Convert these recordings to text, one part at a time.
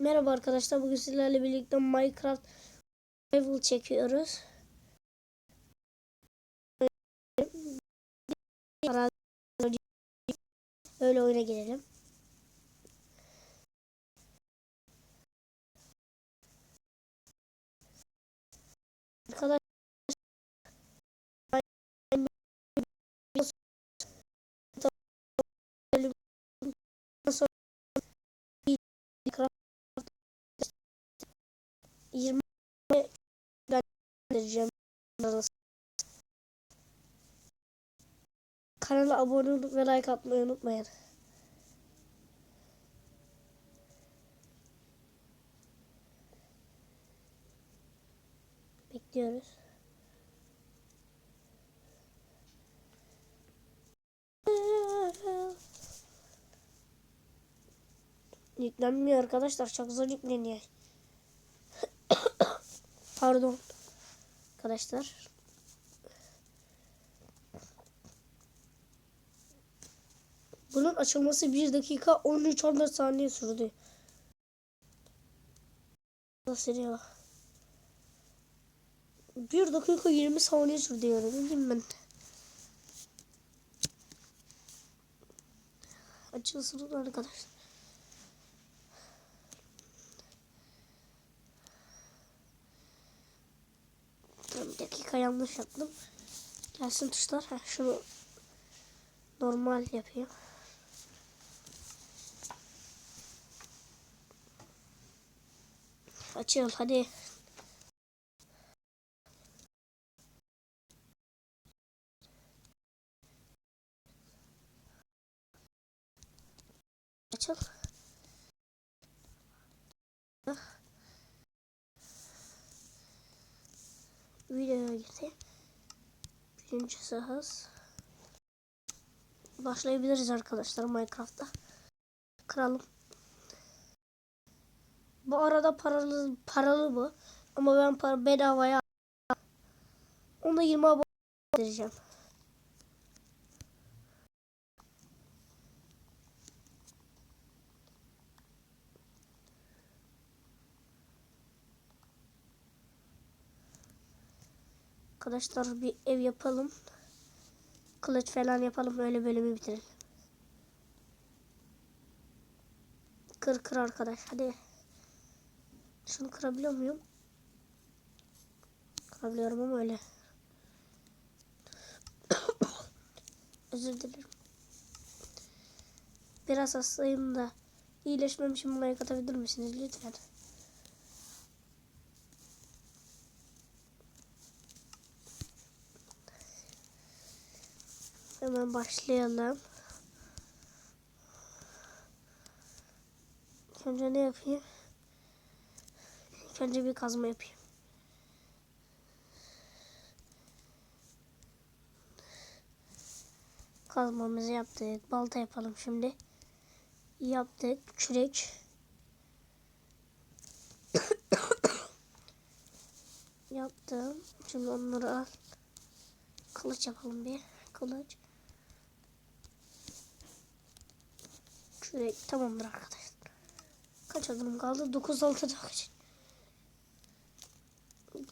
Merhaba arkadaşlar. Bugün sizlerle birlikte Minecraft Survival çekiyoruz. Öyle oyuna girelim. Arkadaşlar göndereceğim. Kanala abone olup ve like atmayı unutmayın. Bekliyoruz. Yüklenmiyor arkadaşlar. Çok zor yükleniyor. Pardon. Arkadaşlar. Bunun açılması 1 dakika 13-14 saniye sürdü. Ya? 1 dakika 20 saniye sürdü yani. Ne diyeyim ben? Açılsın arkadaşlar. Tamam, bir dakika yanlış yaptım. Gelsin tuşlar. Heh, şunu normal yapayım. Açıl hadi. Açıl. Videoya girdi. Birinci sahız. Başlayabiliriz arkadaşlar Minecraft'ta. Kıralım. Bu arada paralı paralı bu. Ama ben para bedavaya onu 20 abone vereceğim. Arkadaşlar bir ev yapalım. Kılıç falan yapalım öyle bölümü bitirelim. Kır kır arkadaş hadi. Şunu kırabiliyor muyum? Kırabiliyorum ama öyle. Özür dilerim. Biraz hastayım da iyileşmem için like atabilir misiniz lütfen? Hemen başlayalım. İlk önce ne yapayım? İlk önce bir kazma yapayım. Kazmamızı yaptık. Balta yapalım şimdi. Yaptık. Kürek. Yaptım. Şimdi onları al. Kılıç yapalım bir. Kılıç. Kürek tamamdır arkadaşlar. Kaç adım kaldı? 9 6 dakika.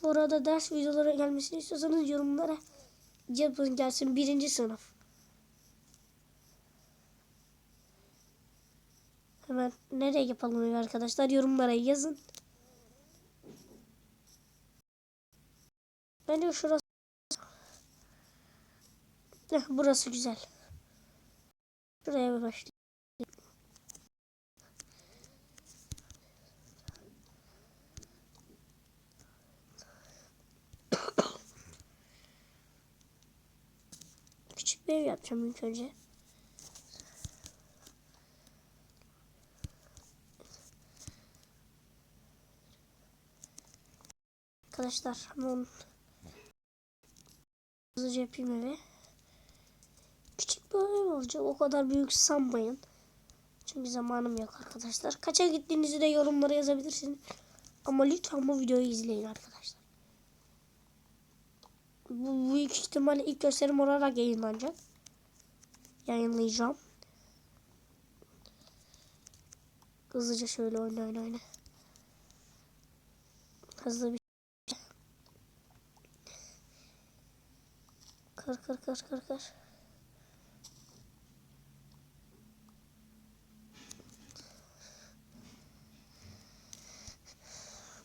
Bu arada ders videoları gelmesini istiyorsanız yorumlara yapın gelsin birinci sınıf. Hemen nereye yapalım arkadaşlar yorumlara yazın. Bence şurası Heh, burası güzel. Şuraya başlayalım. Küçük bir ev yapacağım ilk önce. Arkadaşlar hemen hızlıca yapayım evi. Küçük bir ev olacak. O kadar büyük sanmayın. Çünkü zamanım yok arkadaşlar. Kaça gittiğinizi de yorumlara yazabilirsiniz. Ama lütfen bu videoyu izleyin arkadaşlar. Bu büyük ihtimalle ilk gösterim olarak yayınlanacak. Yayınlayacağım. Hızlıca şöyle oyna oyna oyna. Hızlı bir Kır kır kır kır kır.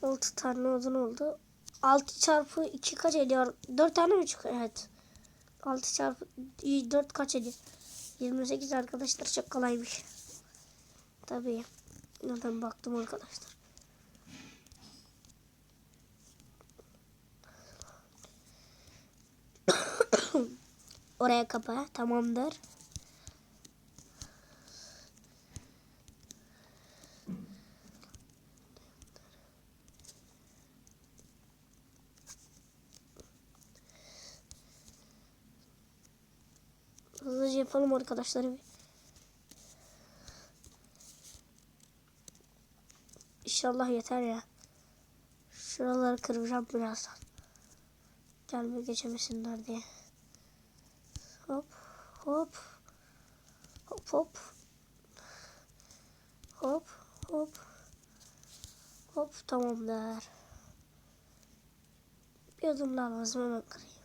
Altı tane odun oldu. 6 çarpı 2 kaç ediyor? 4 tane mi çıkıyor? Evet. 6 çarpı 4 kaç ediyor? 28 arkadaşlar çok kolaymış. Tabii. Nereden baktım arkadaşlar. Oraya kapa. Tamamdır. Hızlıca yapalım arkadaşlar. İnşallah yeter ya. Şuraları kıracağım birazdan. Gelme geçemesinler diye. Hop hop. Hop hop. Hop hop. Hop tamamdır. Bir adım lazım hemen kırayım.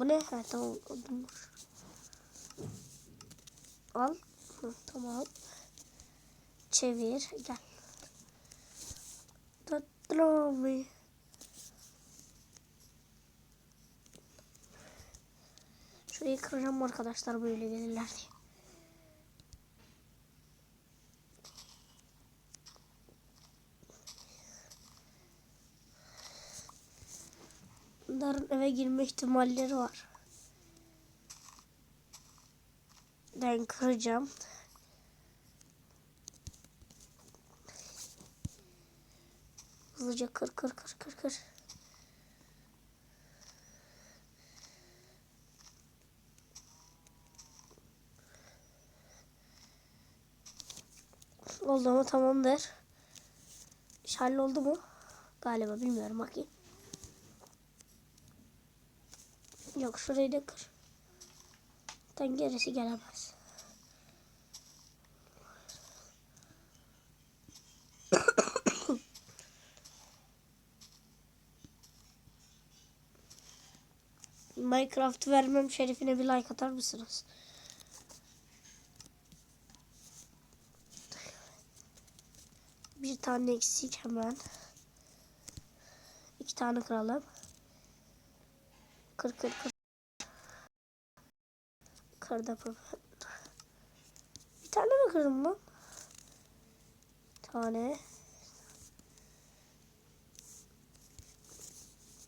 Bu ne? Ha tamam. Al. Hı, tamam. Çevir. Gel. Tatlım. Şurayı kıracağım arkadaşlar böyle gelirler diye. Bunların eve girme ihtimalleri var. Ben kıracağım. Hızlıca kır kır kır kır kır. Oldu mu tamamdır. İş halloldu mu? Galiba bilmiyorum bakayım. Yok şurayı da kır. Tan gerisi gelemez. Minecraft vermem şerefine bir like atar mısınız? Bir tane eksik hemen. İki tane kıralım. Kır kır kır. Kırdım. Bir tane mi kırdım lan? Bir tane.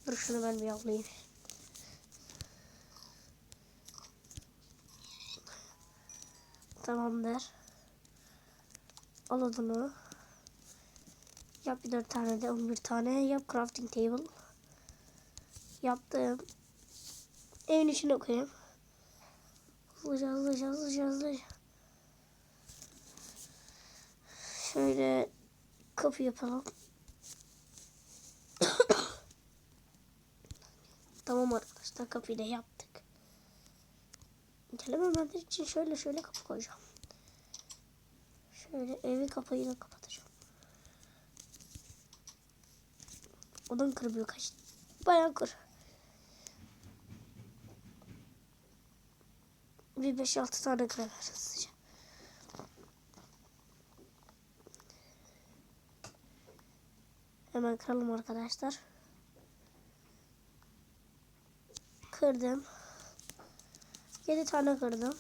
Dur şunu ben bir alayım. Tamamdır. Al odunu. Yap bir dört tane de 11 tane. Yap crafting table. Yaptım. Evin içine koyayım. Hızlıca hızlıca hızlıca hızlıca. Şöyle kapı yapalım. tamam arkadaşlar kapıyı da yaptık. Gelememenler için şöyle şöyle kapı koyacağım. Şöyle evi kapıyı da kapatacağım. Odun kırmıyor kaç. Bayağı kır. Bir beş altı tane kırarız hızlıca. Hemen kıralım arkadaşlar. Kırdım. 7 tane kırdım.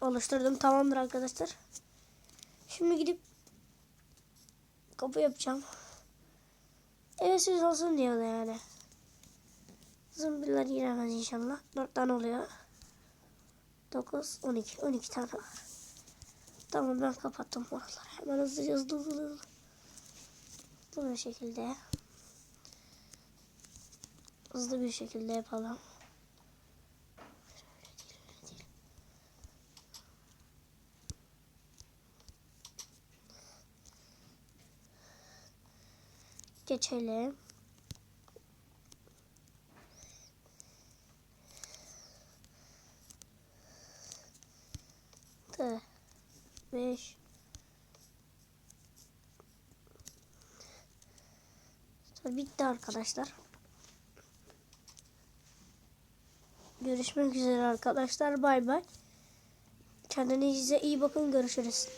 Oluşturdum. Tamamdır arkadaşlar. Şimdi gidip kapı yapacağım. Eve süs olsun diyor yani. Zombiler giremez inşallah. 4 tane oluyor. 9, 12. 12 tane var. Tamam ben kapattım oraları. Hemen hızlı hızlı hızlı. Bu şekilde. Hızlı bir şekilde yapalım. Geçelim. 6 5 Bitti arkadaşlar. Görüşmek üzere arkadaşlar. Bay bay. Kendinize iyi bakın. Görüşürüz.